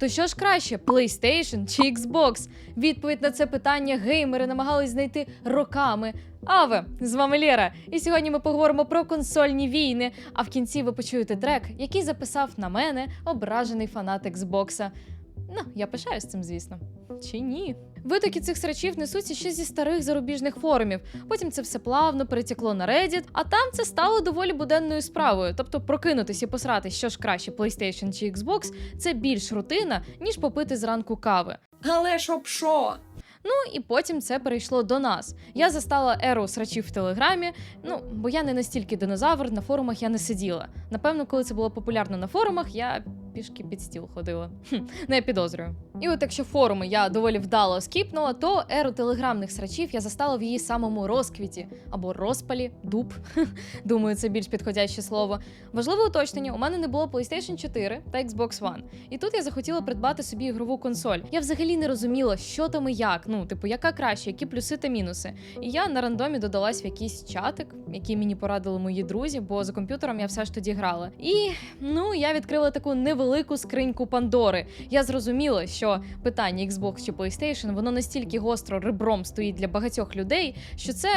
То що ж краще, PlayStation чи Xbox? Відповідь на це питання геймери намагались знайти роками. Аве, з вами Лєра, і сьогодні ми поговоримо про консольні війни. А в кінці ви почуєте трек, який записав на мене ображений фанат Xbox. Ну, я пишаюсь цим, звісно. Чи ні? Витоки цих срачів несуться ще зі старих зарубіжних форумів. Потім це все плавно перетекло на Reddit, а там це стало доволі буденною справою. Тобто прокинутись і посрати, що ж краще, PlayStation чи Xbox, це більш рутина, ніж попити зранку кави. Але щоб що? Ну і потім це перейшло до нас. Я застала еру срачів в телеграмі. Ну, бо я не настільки динозавр, на форумах я не сиділа. Напевно, коли це було популярно на форумах, я пішки під стіл ходила. Хм, не підозрюю. І от якщо форуми я доволі вдало скіпнула, то еру телеграмних срачів я застала в її самому розквіті або розпалі, дуб. Думаю, це більш підходяще слово. Важливе уточнення: у мене не було PlayStation 4 та Xbox One. І тут я захотіла придбати собі ігрову консоль. Я взагалі не розуміла, що там і як. Ну, типу, яка краще, які плюси та мінуси. І я на рандомі додалась в якийсь чатик, який мені порадили мої друзі, бо за комп'ютером я все ж тоді грала. І ну я відкрила таку невелику скриньку Пандори. Я зрозуміла, що питання Xbox чи PlayStation, воно настільки гостро ребром стоїть для багатьох людей, що це,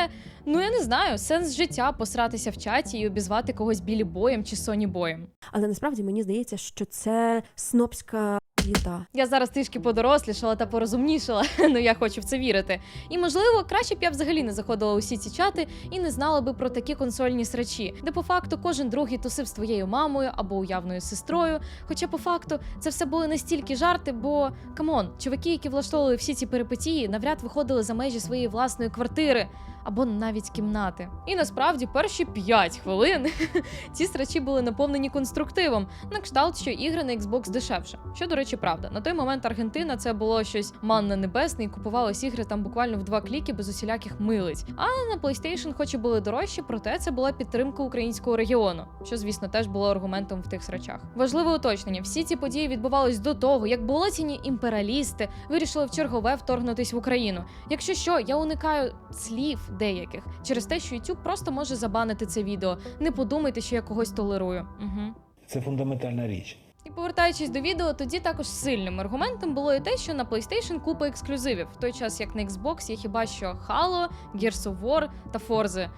ну я не знаю, сенс життя посратися в чаті і обізвати когось білі боєм чи соні боєм. Але насправді мені здається, що це снобська їда. Я зараз трішки подорослішала та порозумнішала, ну я хочу в це вірити. І можливо, краще б я взагалі не заходила у всі ці чати і не знала би про такі консольні срачі, де по факту кожен другий тусив з твоєю мамою або уявною сестрою. Хоча по факту це все були настільки жарти, бо камон, чуваки, які влаштовували всі ці перипетії, навряд виходили за межі своєї власної квартири. Або навіть кімнати. І насправді перші 5 хвилин ці срачі були наповнені конструктивом, на кшталт, що ігри на Xbox дешевше. Що, до речі, правда. На той момент Аргентина це було щось манна небесне, і купувалось ігри там буквально в два кліки без усіляких милиць. А на PlayStation, хоч і були дорожчі, проте це була підтримка українського регіону, що, звісно, теж було аргументом в тих срачах. Важливе уточнення: всі ці події відбувались до того, як болотяні імперіалісти вирішили в чергове вторгнутись в Україну. Якщо що, я уникаю слів деяких через те, що YouTube просто може забанити це відео. Не подумайте, що я когось толерую. Угу. Це фундаментальна річ. І повертаючись до відео, тоді також сильним аргументом було і те, що на PlayStation купа ексклюзивів, в той час як на Xbox є хіба що Halo, Gears of War та Forza.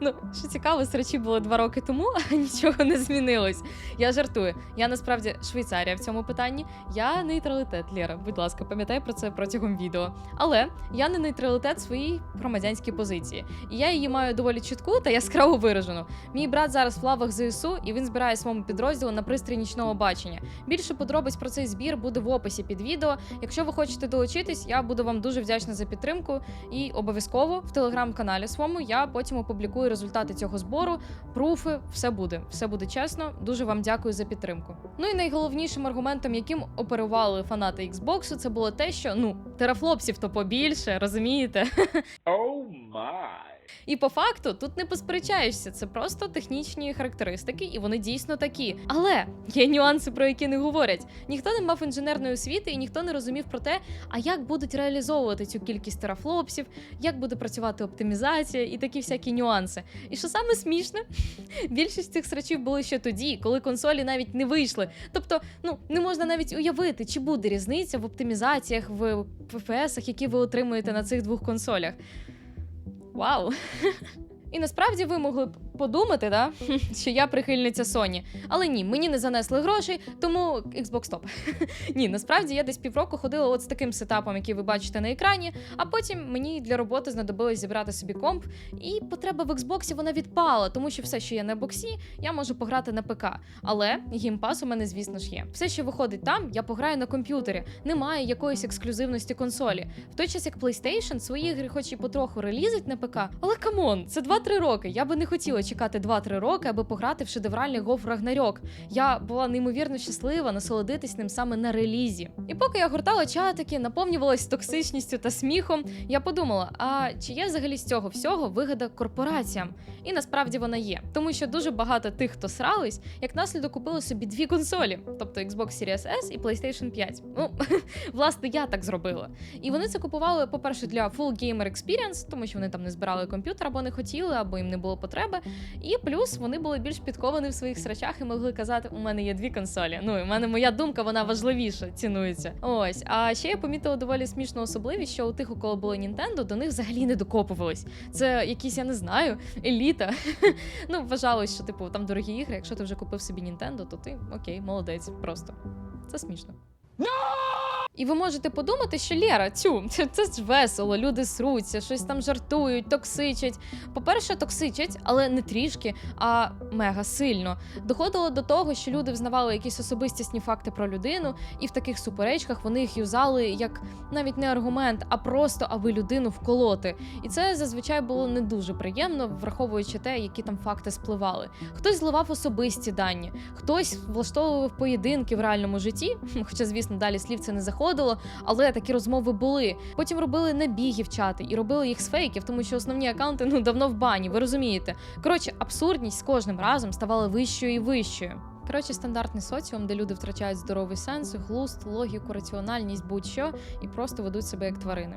Ну, що цікаво, срачі було два роки тому, а нічого не змінилось. Я жартую. Я насправді Швейцарія в цьому питанні. Я нейтралітет, Лєра. Будь ласка, пам'ятай про це протягом відео. Але я не нейтралітет своїй громадянській позиції. І я її маю доволі чітку та яскраво виражену. Мій брат зараз в лавах ЗСУ, і він збирає своєму підрозділу на пристрій нічного бачення. Більше подробиць про цей збір буде в описі під відео. Якщо ви хочете долучитись, я буду вам дуже вдячна за підтримку. І обов'язково в телеграм-каналі своєму я потім опублікую результати цього збору, пруфи, все буде. Все буде чесно. Дуже вам дякую за підтримку. Ну і найголовнішим аргументом, яким оперували фанати Xbox, це було те, що ну терафлопсів то побільше, розумієте? Oh my. І по факту тут не посперечаєшся, це просто технічні характеристики, і вони дійсно такі. Але є нюанси, про які не говорять. Ніхто не мав інженерної освіти, і ніхто не розумів про те, а як будуть реалізовувати цю кількість терафлопсів, як буде працювати оптимізація і такі всякі нюанси. І що саме смішне, більшість цих срачів були ще тоді, коли консолі навіть не вийшли. Тобто, ну не можна навіть уявити, чи буде різниця в оптимізаціях, в FPS, які ви отримуєте на цих двох консолях. Вау! І насправді ви могли б подумати, да, що я прихильниця Sony. Але ні, мені не занесли грошей, тому Xbox топ. ні, насправді я десь півроку ходила от з таким сетапом, який ви бачите на екрані. А потім мені для роботи знадобилось зібрати собі комп, і потреба в Xbox вона відпала, тому що все, що є на боксі, я можу пограти на ПК. Але геймпас у мене, звісно ж, є. Все, що виходить там, я пограю на комп'ютері. Немає якоїсь ексклюзивності консолі. В той час як PlayStation свої ігри, хоч і потроху релізить на ПК, але камон, це 2-3 роки. Я би не хотіла чекати 2-3 роки, аби пограти в шедевральний Golf Ragnarok. Я була неймовірно щаслива насолодитись ним саме на релізі. І поки я гортала чатики, наповнювалась токсичністю та сміхом, я подумала: а чи є взагалі з цього всього вигода корпораціям? І насправді вона є, тому що дуже багато тих, хто срались, як наслідок купили собі дві консолі, тобто Xbox Series S і PlayStation 5. Ну, власне, я так зробила. І вони це купували, по-перше, для full gamer experience, тому що вони там не збирали комп'ютер або не хотіли, або їм не було потреби. І плюс вони були більш підковані в своїх срачах і могли казати: у мене є дві консолі. Ну і в мене моя думка, вона важливіша, цінується. Ось. А ще я помітила доволі смішну особливість, що у тих, у кого було Нінтендо, до них взагалі не докопувались. Це якісь, я не знаю, еліта. ну, вважалось, що типу там дорогі ігри. Якщо ти вже купив собі Нінтендо, то ти окей, молодець, просто. Це смішно. І ви можете подумати, що Лєра, цю, це, це ж весело, люди сруться, щось там жартують, токсичать. По-перше, токсичать, але не трішки, а мега сильно. Доходило до того, що люди взнавали якісь особистісні факти про людину, і в таких суперечках вони їх юзали як навіть не аргумент, а просто аби людину вколоти. І це зазвичай було не дуже приємно, враховуючи те, які там факти спливали. Хтось зливав особисті дані, хтось влаштовував поєдинки в реальному житті, хоча, звісно, далі слів це не заходило, але такі розмови були. Потім робили набіги в чати і робили їх з фейків, тому що основні акаунти ну давно в бані, ви розумієте. Коротше, абсурдність з кожним разом ставала вищою і вищою. Коротше, стандартний соціум, де люди втрачають здоровий сенс, глуст, логіку, раціональність, будь-що, і просто ведуть себе як тварини.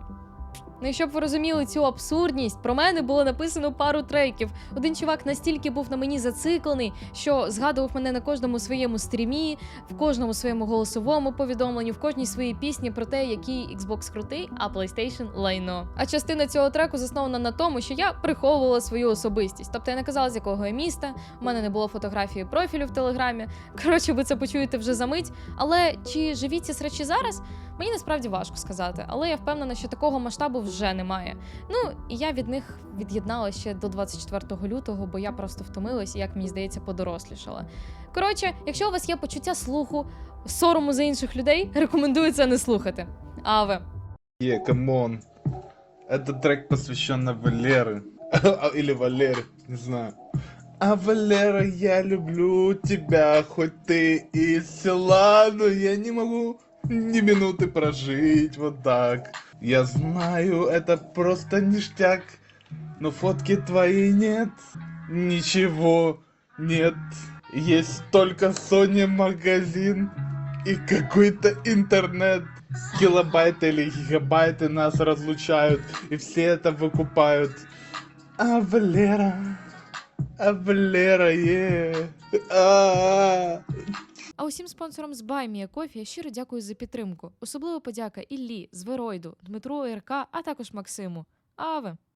Ну щоб ви розуміли цю абсурдність, про мене було написано пару треків. Один чувак настільки був на мені зациклений, що згадував мене на кожному своєму стрімі, в кожному своєму голосовому повідомленні, в кожній своїй пісні про те, який Xbox крутий, а PlayStation лайно. А частина цього треку заснована на тому, що я приховувала свою особистість. Тобто я не казала, з якого я міста, у мене не було фотографії профілю в телеграмі. Коротше, ви це почуєте вже за мить. Але чи живі ці срачі зараз? Мені насправді важко сказати, але я впевнена, що такого масштабу вже немає. Ну і я від них від'єдналася ще до 24 лютого, бо я просто втомилась і, як мені здається, подорослішала. Коротше, якщо у вас є почуття слуху, сорому за інших людей, рекомендую це не слухати. Аве. Е, камон. Этот трек посвящен Валере. Или Валере, не знаю. А Валера, я люблю тебя, хоть ты из села, но я не могу ни минуты прожить вот так. Я знаю, это просто ништяк, но фотки твои нет, ничего нет. Есть только Sony магазин и какой-то интернет. Килобайты или гигабайты нас разлучают, и все это выкупают. А Валера, а Валера, е. А-а-а. А усім спонсорам з Баймія Кофі я щиро дякую за підтримку. Особливо подяка Іллі, Зверойду, Дмитру РК, а також Максиму. Аве.